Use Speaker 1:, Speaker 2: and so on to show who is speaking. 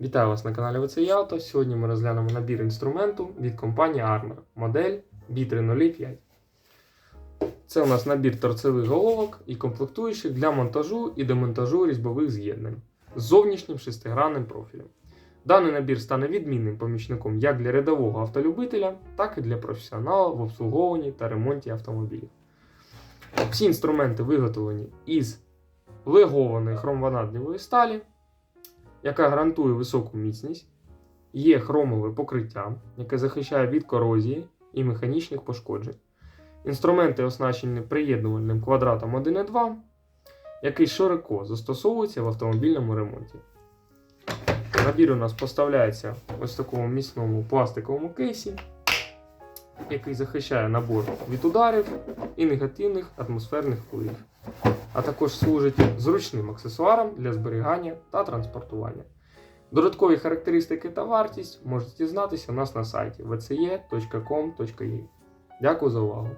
Speaker 1: Вітаю вас на каналі Auto. Сьогодні ми розглянемо набір інструменту від компанії Armor, модель B305. Це у нас набір торцевих головок і комплектуючих для монтажу і демонтажу різьбових з'єднань з зовнішнім шестигранним профілем. Даний набір стане відмінним помічником як для рядового автолюбителя, так і для професіонала в обслуговуванні та ремонті автомобілів. Всі інструменти виготовлені із легованої хромванадневої сталі, яка гарантує високу міцність, є хромове покриття, яке захищає від корозії і механічних пошкоджень. Інструменти оснащені приєднувальним квадратом 1,2, який широко застосовується в автомобільному ремонті. Набір у нас поставляється ось в такому міцному пластиковому кейсі, який захищає набор від ударів і негативних атмосферних впливів, а також служить зручним аксесуаром для зберігання та транспортування. Додаткові характеристики та вартість можете дізнатися у нас на сайті vce.com.ua. Дякую за увагу!